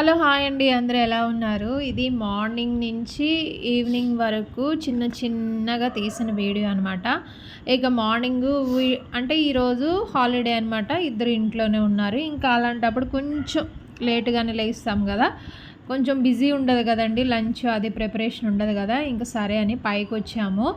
Hello hi అండి అందరూ ఎలా ఉన్నారు? ఇది మార్నింగ్ నుంచి ఈవినింగ్ వరకు చిన్న చిన్నగా తీసిన వీడియో అనమాట ఇక మార్నింగ్ అంటే ఈరోజు హాలిడే అనమాట ఇద్దరు ఇంట్లోనే ఉన్నారు. ఇంకా అలాంటప్పుడు కొంచెం లేటుగానే లేస్తాం కదా. కొంచెం బిజీ ఉండదు కదండి లంచ్ అది ప్రిపరేషన్ ఉండదు కదా. ఇంకా సరే అని పైకి వచ్చాము.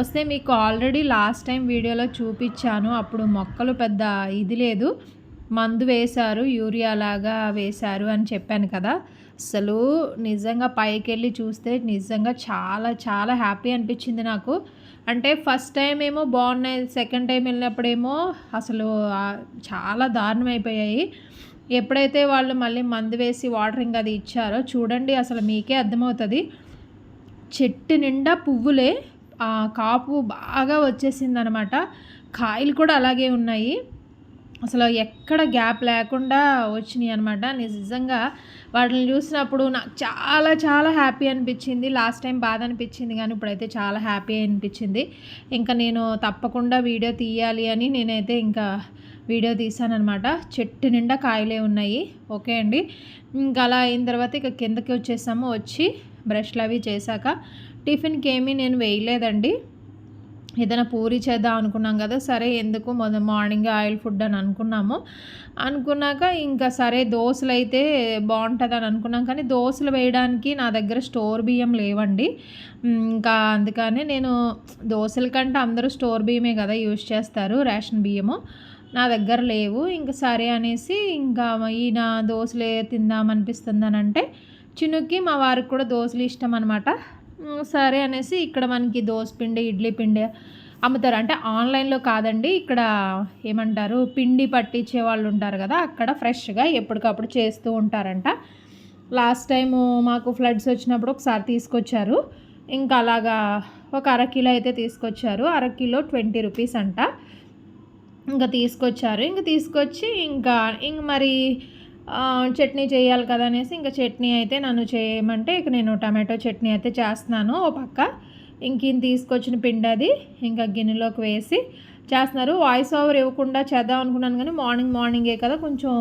వస్తే మీకు ఆల్రెడీ లాస్ట్ టైం వీడియోలో చూపించాను అప్పుడు మొక్కలు పెద్ద ఇది లేదు. మందు వేశారు యూరియా లాగా వేశారు అని చెప్పాను కదా. అసలు నిజంగా పైకి వెళ్ళి చూస్తే నిజంగా చాలా చాలా హ్యాపీ అనిపించింది నాకు. అంటే ఫస్ట్ టైం ఏమో బాగున్నాయి సెకండ్ టైం వెళ్ళినప్పుడేమో అసలు చాలా దారుణం అయిపోయాయి. ఎప్పుడైతే వాళ్ళు మళ్ళీ మందు వేసి వాటరింగ్ అది ఇచ్చారో చూడండి అసలు మీకే అర్థమవుతుంది. చెట్టు నిండా పువ్వులే కాపు బాగా వచ్చేసింది అనమాట కాయలు కూడా అలాగే ఉన్నాయి. అసలు ఎక్కడ గ్యాప్ లేకుండా వచ్చినాయి అనమాట నిజంగా వాటిని చూసినప్పుడు నాకు చాలా చాలా హ్యాపీ అనిపించింది. లాస్ట్ టైం బాధ అనిపించింది కానీ ఇప్పుడైతే చాలా హ్యాపీ అనిపించింది. ఇంకా నేను తప్పకుండా వీడియో తీయాలి అని నేనైతే ఇంకా వీడియో తీసానమాట చెట్టు నిండా కాయలే ఉన్నాయి. ఓకే అండి. ఇంకా అలా అయిన తర్వాత ఇక కిందకి వచ్చేసాము. వచ్చి బ్రష్లు అవి చేశాక టిఫిన్కి ఏమీ నేను వేయలేదండి. ఏదైనా పూరి చేద్దాం అనుకున్నాం కదా సరే ఎందుకు మొదటి మార్నింగ్ ఆయిల్ ఫుడ్ అని అనుకున్నాము. అనుకున్నాక ఇంకా సరే దోశలు అయితే బాగుంటుంది అనుకున్నాం కానీ దోశలు వేయడానికి నా దగ్గర స్టోర్ బియ్యం లేవండి. ఇంకా అందుకనే నేను దోశల కంటే అందరూ స్టోర్ బియ్యమే కదా యూజ్ చేస్తారు రేషన్ బియ్యము. నా దగ్గర లేవు. ఇంకా సరే అనేసి ఇంకా ఈయన దోశలే తిందామనిపిస్తుంది అని అంటే చినుక్కి మా వారికి కూడా దోశలు ఇష్టం అనమాట సరే అనేసి ఇక్కడ మనకి దోశ పిండి ఇడ్లీ పిండి అమ్ముతారు. అంటే ఆన్లైన్లో కాదండి ఇక్కడ ఏమంటారు పిండి పట్టించే వాళ్ళు ఉంటారు కదా అక్కడ ఫ్రెష్గా ఎప్పటికప్పుడు చేస్తూ ఉంటారంట. లాస్ట్ టైము మాకు ఫ్లడ్స్ వచ్చినప్పుడు ఒకసారి తీసుకొచ్చారు. ఇంకా అలాగా ఒక అరకిలో అయితే తీసుకొచ్చారు. అరకిలో ట్వంటీ రూపీస్ అంట. ఇంకా తీసుకొచ్చారు. ఇంకా తీసుకొచ్చి ఇంకా ఇంక మరి చట్నీ చేయాలి కదా అనేసి ఇంకా చట్నీ అయితే నన్ను చేయమంటే ఇక నేను టమాటో చట్నీ అయితే చేస్తున్నాను ఓ పక్క. ఇంక తీసుకొచ్చిన పిండి అది ఇంకా గిన్నెలోకి వేసి చేస్తున్నారు. వాయిస్ ఓవర్ ఇవ్వకుండా చేద్దాం అనుకున్నాను కానీ మార్నింగ్ మార్నింగే కదా కొంచెం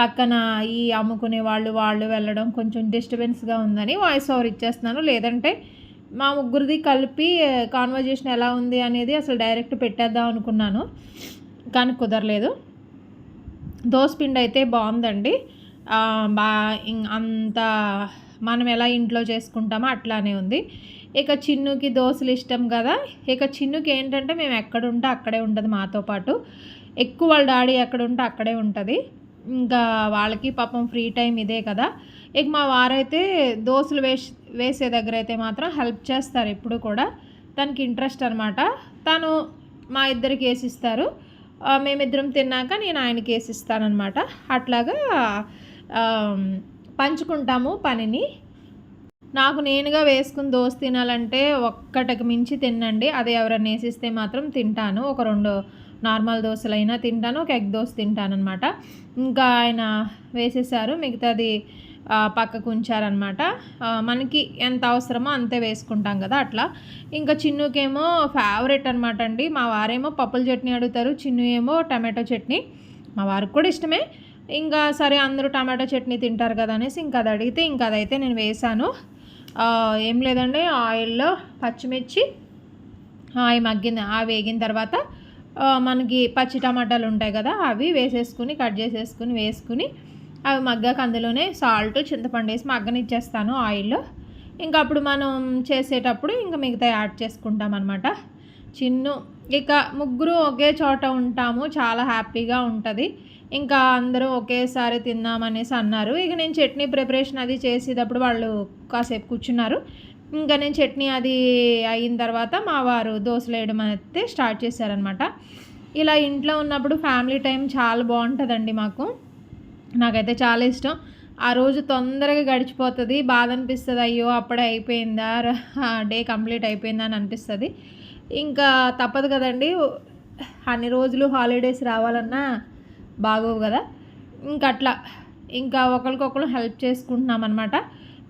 పక్కన ఈ అమ్ముకునే వాళ్ళు వాళ్ళు వెళ్ళడం కొంచెం డిస్టర్బెన్స్గా ఉందని వాయిస్ ఓవర్ ఇచ్చేస్తున్నాను. లేదంటే మా ముగ్గురిది కలిపి కాన్వర్జేషన్ ఎలా ఉంది అనేది అసలు డైరెక్ట్ పెట్టేద్దాం అనుకున్నాను కానీ కుదరలేదు. దోసపిండి అయితే బాగుందండి బా అంత మనం ఎలా ఇంట్లో చేసుకుంటామో అట్లానే ఉంది. ఇక చిన్నుకి దోశలు ఇష్టం కదా. ఇక చిన్నుకి ఏంటంటే మేము ఎక్కడుంటే అక్కడే ఉంటుంది మాతో పాటు. ఎక్కువ వాళ్ళ డాడీ ఎక్కడ ఉంటే అక్కడే ఉంటుంది. ఇంకా వాళ్ళకి పాపం ఫ్రీ టైం ఇదే కదా. ఇక మా వారైతే దోశలు వేసి వేసే దగ్గర అయితే మాత్రం హెల్ప్ చేస్తారు ఎప్పుడు కూడా. తనకి ఇంట్రెస్ట్ అనమాట తను మా ఇద్దరికి వేసిస్తారు. మేమిద్దరం తిన్నాక నేను ఆయనకి వేసిస్తానమాట అట్లాగా పంచుకుంటాము పనిని. నాకు నేనుగా వేసుకుని దోశ తినాలంటే ఒక్కటికి మించి తినండి అది ఎవరైనా వేసిస్తే మాత్రం తింటాను. ఒక రెండు నార్మల్ దోశలైనా తింటాను. ఒక ఎగ్ దోశ తింటానమాట ఇంకా ఆయన వేసేసారు. మిగతాది పక్కకు ఉంచారనమాట మనకి ఎంత అవసరమో అంతే వేసుకుంటాం కదా అట్లా. ఇంకా చిన్నుకేమో ఫేవరెట్ అనమాట అండి. మా వారేమో పప్పుల చట్నీ అడుగుతారు చిన్ను ఏమో టమాటో చట్నీ. మా వారికి కూడా ఇష్టమే. ఇంకా సరే అందరూ టమాటో చట్నీ తింటారు కదా అనేసి ఇంకా అది అడిగితే ఇంకా అదైతే నేను వేసాను ఏం లేదండి ఆయిల్లో పచ్చిమిర్చి అవి మగ్గిన ఆ వేగిన తర్వాత మనకి పచ్చి టమాటాలు ఉంటాయి కదా అవి వేసేసుకుని కట్ చేసేసుకుని వేసుకుని అవి మగ్గాక అందులోనే సాల్ట్ చింతపండు వేసి మగ్గనిచ్చేస్తాను ఆయిల్లో. ఇంకా అప్పుడు మనం చేసేటప్పుడు ఇంకా మిగతా యాడ్ చేసుకుంటాం అనమాట చిన్ను. ఇక ముగ్గురు ఒకే చోట ఉంటాము చాలా హ్యాపీగా ఉంటుంది. ఇంకా అందరూ ఒకేసారి తిందామనేసి అన్నారు. ఇక నేను చట్నీ ప్రిపరేషన్ అది చేసేటప్పుడు వాళ్ళు కాసేపు కూర్చున్నారు. ఇంకా నేను చట్నీ అది అయిన తర్వాత మా వారు దోశలు వేయడం అయితే స్టార్ట్ చేశారనమాట ఇలా ఇంట్లో ఉన్నప్పుడు ఫ్యామిలీ టైం చాలా బాగుంటుందండి మాకు. నాకైతే చాలా ఇష్టం. ఆ రోజు తొందరగా గడిచిపోతుంది. బాధ అనిపిస్తుంది. అయ్యో అప్పుడే అయిపోయిందా? డే కంప్లీట్ అయిపోయిందా అని అనిపిస్తుంది. ఇంకా తప్పదు కదండి. అన్ని రోజులు హాలిడేస్ రావాలన్నా బాగోవు కదా. ఇంకా అట్లా ఇంకా ఒకరికొకరు హెల్ప్ చేసుకుంటున్నాం అనమాట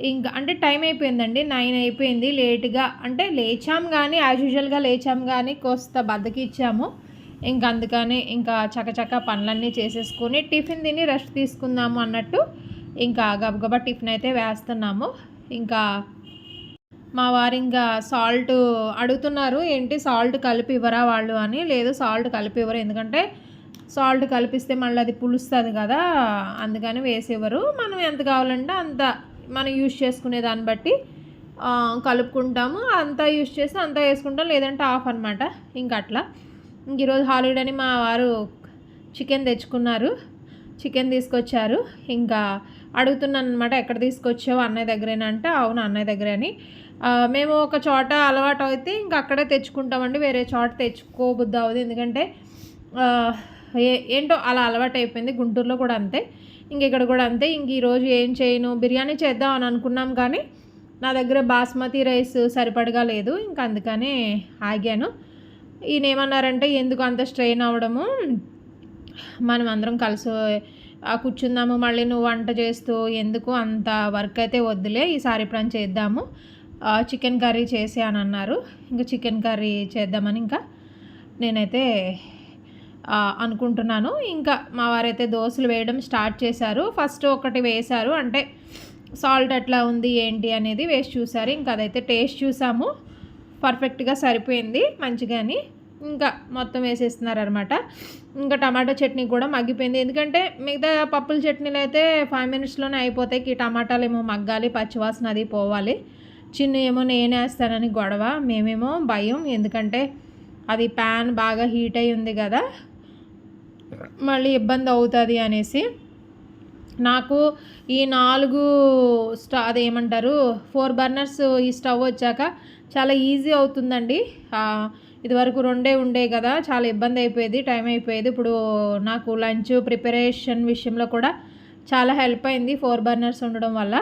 ఇంకా అంటే టైం అయిపోయిందండి. నైన్ అయిపోయింది. లేట్గా అంటే లేచాం కానీ యాజ్ యూజువల్గా లేచాం కానీ కోస్త బద్దకిచ్చాము. ఇంకా అందుకని ఇంకా చకచక పనులన్నీ చేసేసుకొని టిఫిన్ తిని రెస్ట్ తీసుకుందాము అన్నట్టు ఇంకా గబగబా టిఫిన్ అయితే వేస్తున్నాము. ఇంకా మా వారు ఇంకా సాల్ట్ అడుగుతున్నారు ఏంటి సాల్ట్ కలిపి ఇవ్వరా వాళ్ళు? అని. లేదు సాల్ట్ కలిపి ఇవ్వరు. ఎందుకంటే సాల్ట్ కలిపిస్తే మళ్ళీ అది పులుస్తుంది కదా అందుకని వేసేవారు మనం ఎంత కావాలంటే అంత మనం యూజ్ చేసుకునే దాన్ని బట్టి కలుపుకుంటాము. అంతా యూజ్ చేస్తే అంతా వేసుకుంటాం. లేదంటే ఆఫ్ అనమాట ఇంకా అట్లా. ఈరోజు హాలిడేని మా వారు చికెన్ తెచ్చుకున్నారు. చికెన్ తీసుకొచ్చారు. ఇంకా అడుగుతున్నాను అనమాట ఎక్కడ తీసుకొచ్చావు అన్నయ్య దగ్గరేనంటే అవును అన్నయ్య దగ్గరే అని. మేము ఒక చోట అలవాటు అయితే ఇంకా అక్కడే తెచ్చుకుంటామండి. వేరే చోట తెచ్చుకోబుద్ది అవ్వదు ఎందుకంటే ఏంటో అలా అలవాటు అయిపోయింది. గుంటూరులో కూడా అంతే. ఇంక ఇక్కడ కూడా అంతే. ఇంక ఈరోజు ఏం చేయను? బిర్యానీ చేద్దాం అని అనుకున్నాం కానీ నా దగ్గర బాస్మతి రైస్ సరిపడగా లేదు. ఇంకా అందుకనే ఆగాను. ఈయన ఏమన్నారంటే ఎందుకు అంత స్ట్రెయిన్ అవ్వడము? మనం అందరం కలిసి కూర్చుందాము మళ్ళీ నువ్వు వంట చేస్తూ ఎందుకు అంత వర్క్ అయితే వద్దులే ఈసారి ఎప్పుడైనా చేద్దాము. చికెన్ కర్రీ చేసి అని అన్నారు. ఇంకా చికెన్ కర్రీ చేద్దామని ఇంకా నేనైతే అనుకుంటున్నాను. ఇంకా మా వారైతే దోశలు వేయడం స్టార్ట్ చేశారు. ఫస్ట్ ఒకటి వేశారు. అంటే సాల్ట్ ఎట్లా ఉంది ఏంటి అనేది వేసి చూసారు ఇంకా అదైతే టేస్ట్ చూసాము. పర్ఫెక్ట్గా సరిపోయింది మంచిగాని. ఇంకా మొత్తం వేసేస్తున్నారు అనమాట ఇంకా టమాటో చట్నీ కూడా మగ్గిపోయింది. ఎందుకంటే మిగతా పప్పుల చట్నీలు అయితే ఫైవ్ మినిట్స్లోనే అయిపోతాయి. ఈ టమాటాలు ఏమో మగ్గాలి పచ్చివాసన అది పోవాలి. చిన్న ఏమో నేనేస్తానని గొడవ మేమేమో భయం. ఎందుకంటే అది ప్యాన్ బాగా హీట్ అయి ఉంది కదా. మళ్ళీ ఇబ్బంది అవుతుంది అనేసి. నాకు ఈ నాలుగు స్టవ్ అదేమంటారు ఫోర్ బర్నర్స్ ఈ స్టవ్ వచ్చాక చాలా ఈజీ అవుతుందండి. ఇదివరకు రెండే ఉండే కదా చాలా ఇబ్బంది అయిపోయేది టైం అయిపోయేది. ఇప్పుడు నాకు లంచ్ ప్రిపరేషన్ విషయంలో కూడా చాలా హెల్ప్ అయింది ఫోర్ బర్నర్స్ ఉండడం వల్ల.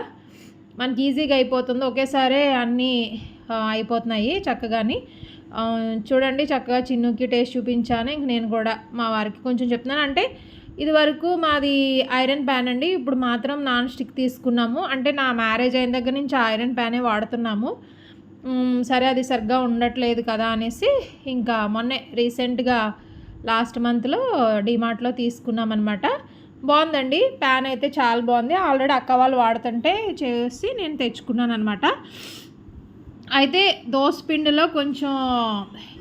మనకి ఈజీగా అయిపోతుంది. ఒకేసారి అన్నీ అయిపోతున్నాయి చక్కగాని. చూడండి చక్కగా చిన్నుకి టేస్ట్ చూపించాను. ఇంక నేను కూడా మా వారికి కొంచెం చెప్తున్నాను. అంటే ఇది వరకు మాది ఐరన్ ప్యాన్ అండి. ఇప్పుడు మాత్రం నాన్ స్టిక్ తీసుకున్నాము. అంటే నా మ్యారేజ్ అయిన దగ్గర నుంచి ఐరన్ ప్యానే వాడుతున్నాము. సరే అది సరిగ్గా ఉండట్లేదు కదా అనేసి ఇంకా మొన్నే రీసెంట్గా లాస్ట్ మంత్లో డిమార్ట్లో తీసుకున్నాం అనమాట బాగుందండి ప్యాన్ అయితే చాలా బాగుంది. ఆల్రెడీ అక్క వాళ్ళు వాడుతుంటే చేసి నేను తెచ్చుకున్నాను అనమాట అయితే దోశ పిండిలో కొంచెం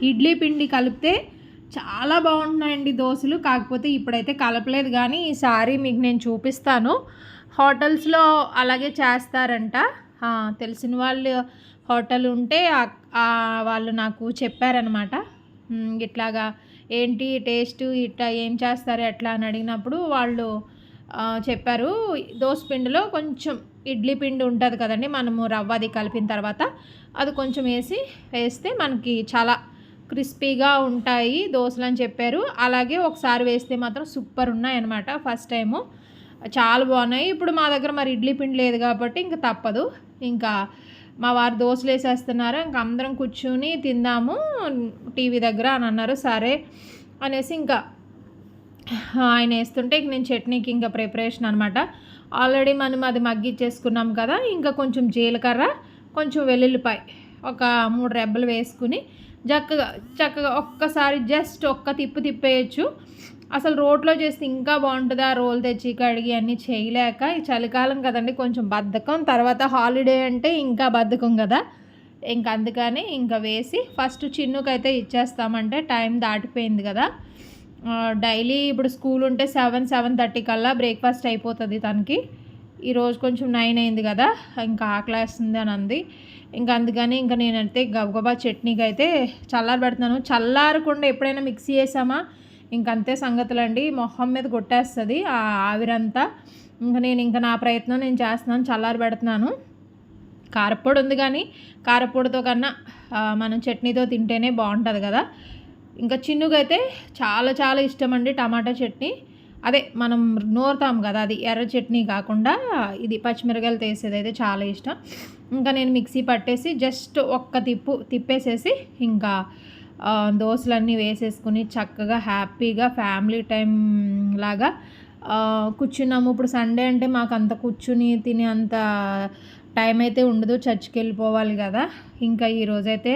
ఇడ్లీ పిండి కలిపితే చాలా బాగుంటున్నాయండి దోశలు. కాకపోతే ఇప్పుడైతే కలపలేదు కానీ ఈసారి మీకు నేను చూపిస్తాను. హోటల్స్లో అలాగే చేస్తారంట. తెలిసిన వాళ్ళు హోటల్ ఉంటే వాళ్ళు నాకు చెప్పారనమాట ఇట్లాగా ఏంటి టేస్ట్ ఇట్లా ఏం చేస్తారు ఎట్లా అని అడిగినప్పుడు వాళ్ళు చెప్పారు. పిండిలో కొంచెం ఇడ్లీ పిండి ఉంటుంది కదండి మనము రవ్వ అది కలిపిన తర్వాత అది కొంచెం వేసి వేస్తే మనకి చాలా క్రిస్పీగా ఉంటాయి దోశలు అని చెప్పారు. అలాగే ఒకసారి వేస్తే మాత్రం సూపర్ ఉన్నాయన్నమాట ఫస్ట్ టైము. చాలా బాగున్నాయి. ఇప్పుడు మా దగ్గర మరి ఇడ్లీ పిండి లేదు కాబట్టి ఇంకా తప్పదు. ఇంకా మా వారు దోశలు వేసేస్తున్నారు ఇంకా అందరం కూర్చుని తిందాము టీవీ దగ్గర అని అన్నారు సరే అనేసి ఇంకా ఆయన వేస్తుంటే ఇంక నేను చట్నీకి ఇంకా ప్రిపరేషన్ అనమాట ఆల్రెడీ మనం అది మగ్గిచ్చేసుకున్నాం కదా ఇంకా కొంచెం జీలకర్ర కొంచెం వెల్లుల్లిపాయ ఒక మూడు రెబ్బలు వేసుకుని చక్కగా చక్కగా ఒక్కసారి జస్ట్ ఒక్క తిప్పు తిప్పేయచ్చు. అసలు రోట్లో చేస్తే ఇంకా బాగుంటుంది ఆ రోల్ తెచ్చి కడిగి అన్నీ చేయలేక చలికాలం కదండి కొంచెం బద్ధకం తర్వాత హాలిడే అంటే ఇంకా బద్ధకం కదా. ఇంక అందుకని ఇంకా వేసి ఫస్ట్ చిన్నుకైతే ఇచ్చేస్తామంటే టైం దాటిపోయింది కదా. డైలీ ఇప్పుడు స్కూల్ ఉంటే సెవెన్ సెవెన్ థర్టీ కల్లా బ్రేక్ఫాస్ట్ అయిపోతుంది తనకి. ఈరోజు కొంచెం నైన్ అయింది కదా ఇంకా ఆకలేస్తుంది అని అంది. ఇంకా అందుకని ఇంకా నేనైతే గబగబా చట్నీకి అయితే చల్లారి పెడుతున్నాను చల్లారకుండా ఎప్పుడైనా మిక్సీ చేసామా? ఇంకంతే సంగతులండి. మొహం మీద కొట్టేస్తుంది ఆ ఆవిరంతా. ఇంకా నేను ఇంకా నా ప్రయత్నం నేను చేస్తున్నాను చల్లారి పెడుతున్నాను. కారపొడి ఉంది కానీ కారపొడితో కన్నా మనం చట్నీతో తింటేనే బాగుంటుంది కదా. ఇంకా చిన్నుగైతే చాలా చాలా ఇష్టం అండి టమాటా చట్నీ. అదే మనం నూరుతాం కదా అది ఎర్ర చట్నీ కాకుండా ఇది పచ్చిమిరకాయలు తీసేది అయితే చాలా ఇష్టం. ఇంకా నేను మిక్సీ పట్టేసి జస్ట్ ఒక్క తిప్పు తిప్పేసేసి ఇంకా దోశలన్నీ వేసేసుకుని చక్కగా హ్యాపీగా ఫ్యామిలీ టైం లాగా కూర్చున్నాము. ఇప్పుడు సండే అంటే మాకు అంత కూర్చుని తినే అంత టైం అయితే ఉండదు. చర్చికి వెళ్ళిపోవాలి కదా. ఇంకా ఈరోజైతే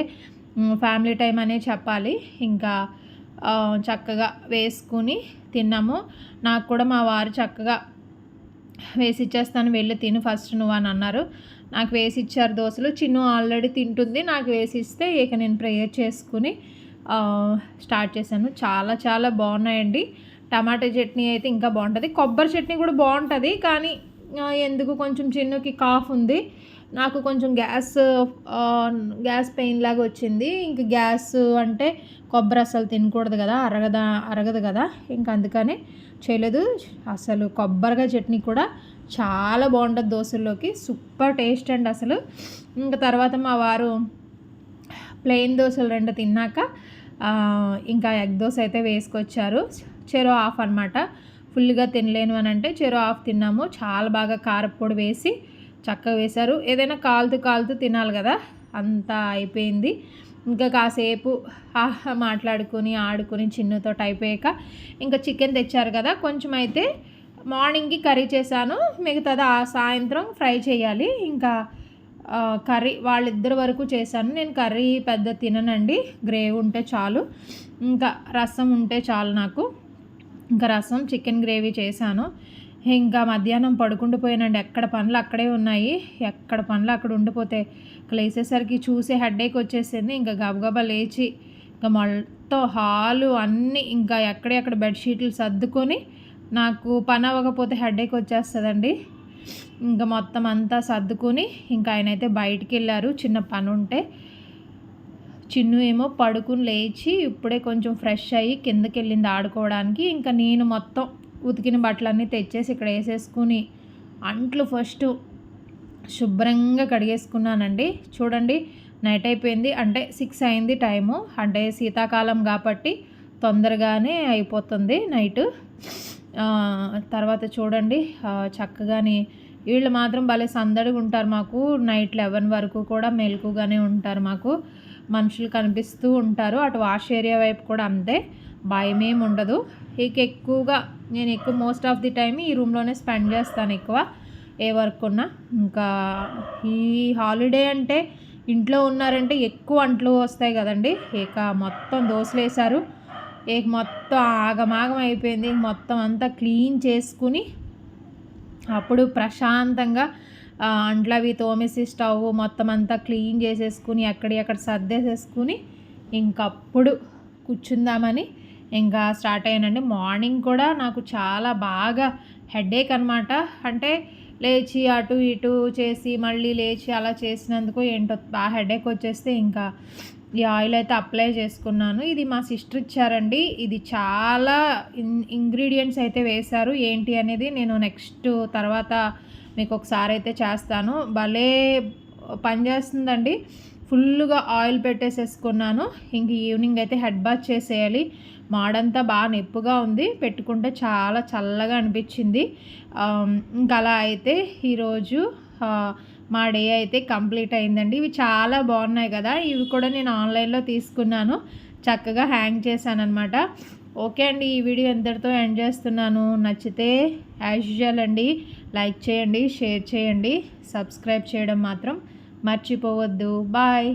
ఫ్యామిలీ టైం అనే చెప్పాలి. ఇంకా చక్కగా వేసుకుని తిన్నాము. నాకు కూడా మా వారు చక్కగా వేసి ఇచ్చేస్తాను వెళ్ళి తిను ఫస్ట్ నువ్వు అని అన్నారు. నాకు వేసి ఇచ్చారు దోశలు చిన్ను ఆల్రెడీ తింటుంది. నాకు వేసి ఇస్తే ఇక నేను ప్రేయర్ చేసుకుని స్టార్ట్ చేశాను. చాలా చాలా బాగున్నాయండి. టమాటా చట్నీ అయితే ఇంకా బాగుంటుంది. కొబ్బరి చట్నీ కూడా బాగుంటుంది కానీ ఎందుకు కొంచెం చిన్నకి కాఫ్ ఉంది. నాకు కొంచెం గ్యాస్ గ్యాస్ పెయిన్ లాగా వచ్చింది. ఇంక గ్యాస్ అంటే కొబ్బరి అసలు తినకూడదు కదా అరగదా అరగదు కదా. ఇంక అందుకనే చేయలేదు. అసలు కొబ్బరిగా చట్నీ కూడా చాలా బాగుంటుంది దోశల్లోకి. సూపర్ టేస్ట్ అండి అసలు. ఇంకా తర్వాత మా వారు ప్లెయిన్ దోశలు రెండు తిన్నాక ఇంకా ఎగ్ దోశ అయితే వేసుకొచ్చారు. చెరో ఆఫ్ అనమాట ఫుల్గా తినలేను అని అంటే చెరో ఆఫ్ తిన్నాము. చాలా బాగా కారపొడి వేసి చక్కగా వేశారు. ఏదైనా కాలుతూ కాలుతూ తినాలి కదా అంతా అయిపోయింది. ఇంకా కాసేపు మాట్లాడుకుని ఆడుకుని చిన్నతో అయిపోయాక ఇంకా చికెన్ తెచ్చారు కదా కొంచెం అయితే మార్నింగ్కి కర్రీ చేశాను. మిగతాది ఆ సాయంత్రం ఫ్రై చేయాలి. ఇంకా కర్రీ వాళ్ళిద్దరి వరకు చేశాను. నేను కర్రీ పెద్ద తిననండి. గ్రేవీ ఉంటే చాలు. ఇంకా రసం ఉంటే చాలు నాకు. ఇంకా రసం చికెన్ గ్రేవీ చేశాను. ఇంకా మధ్యాహ్నం పడుకుంటూ పోయానండి. ఎక్కడ పనులు అక్కడే ఉన్నాయి. ఎక్కడ పనులు అక్కడ ఉండిపోతే లేచేసరికి చూసే హెడ్ఏక్ వచ్చేసింది. ఇంకా గబగబా లేచి ఇంకా మొత్తం హాలు అన్నీ ఇంకా ఎక్కడెక్కడ బెడ్షీట్లు సర్దుకొని నాకు పని అవ్వకపోతే హెడేక్ వచ్చేస్తుందండి. ఇంకా మొత్తం అంతా సర్దుకొని ఇంకా ఆయన అయితే బయటికి వెళ్ళారు. చిన్న పని ఉంటే చిన్ను ఏమో పడుకుని లేచి ఇప్పుడే కొంచెం ఫ్రెష్ అయ్యి కిందకి వెళ్ళింది ఆడుకోవడానికి. ఇంకా నేను మొత్తం ఉతికిన బట్టలన్నీ తెచ్చేసి ఇక్కడ వేసేసుకుని అంట్లు ఫస్ట్ శుభ్రంగా కడిగేసుకున్నానండి. చూడండి నైట్ అయిపోయింది. అంటే సిక్స్ అయింది టైము అంటే శీతాకాలం కాబట్టి తొందరగానే అయిపోతుంది నైట్ తర్వాత చూడండి చక్కగాని వీళ్ళు మాత్రం భలే సందడిగా ఉంటారు మాకు. నైట్ లెవెన్ వరకు కూడా మెలకుగానే ఉంటారు మాకు. మనుషులు కనిపిస్తూ ఉంటారు. అటు వాష్ ఏరియా వైపు కూడా అంతే. భయమేమి ఉండదు. ఇక ఎక్కువగా నేను ఎక్కువ మోస్ట్ ఆఫ్ ది టైం ఈ రూమ్లోనే స్పెండ్ చేస్తాను ఎక్కువ. ఏ వర్క్ ఉన్నా. ఇంకా ఈ హాలిడే అంటే ఇంట్లో ఉన్నారంటే ఎక్కువ అంట్లు వస్తాయి కదండి. ఇక మొత్తం దోశలు వేశారు ఇక మొత్తం ఆగమాగం అయిపోయింది. మొత్తం అంతా క్లీన్ చేసుకుని అప్పుడు ప్రశాంతంగా అంట్లు అవి తోమేసి స్టవ్ మొత్తం అంతా క్లీన్ చేసేసుకుని ఎక్కడి సర్దేసేసుకుని ఇంకప్పుడు కూర్చుందామని ఇంకా స్టార్ట్ అయ్యానండి. మార్నింగ్ కూడా నాకు చాలా బాగా హెడేక్ అనమాట అంటే లేచి అటు ఇటు చేసి మళ్ళీ లేచి అలా చేసినందుకు ఏంటో బాగా హెడేక్ వచ్చేస్తే ఇంకా ఈ ఆయిల్ అయితే అప్లై చేసుకున్నాను. ఇది మా సిస్టర్ ఇచ్చారండి. ఇది చాలా ఇన్ ఇంగ్రీడియంట్స్ అయితే వేశారు. ఏంటి అనేది నేను నెక్స్ట్ తర్వాత మీకు ఒకసారి అయితే చేస్తాను. భలే పనిచేస్తుందండి ఫుల్గా ఆయిల్ పెట్టేసేసుకున్నాను. ఇంక ఈవినింగ్ అయితే హెడ్ బాత్ చేసేయాలి. మాడంతా బాగా నొప్పుగా ఉంది. పెట్టుకుంటే చాలా చల్లగా అనిపించింది. ఇంకా అలా అయితే ఈరోజు మా డే అయితే కంప్లీట్ అయిందండి. ఇవి చాలా బాగున్నాయి కదా. ఇవి కూడా నేను ఆన్లైన్లో తీసుకున్నాను. చక్కగా హ్యాంగ్ చేశాను అనమాట ఓకే అండి ఈ వీడియో ఎంతటితో ఎండ్ చేస్తున్నాను. నచ్చితే యాజ్ యూజువల్ అండి లైక్ చేయండి షేర్ చేయండి సబ్స్క్రైబ్ చేయడం మాత్రం మర్చిపోవద్దు. బాయ్.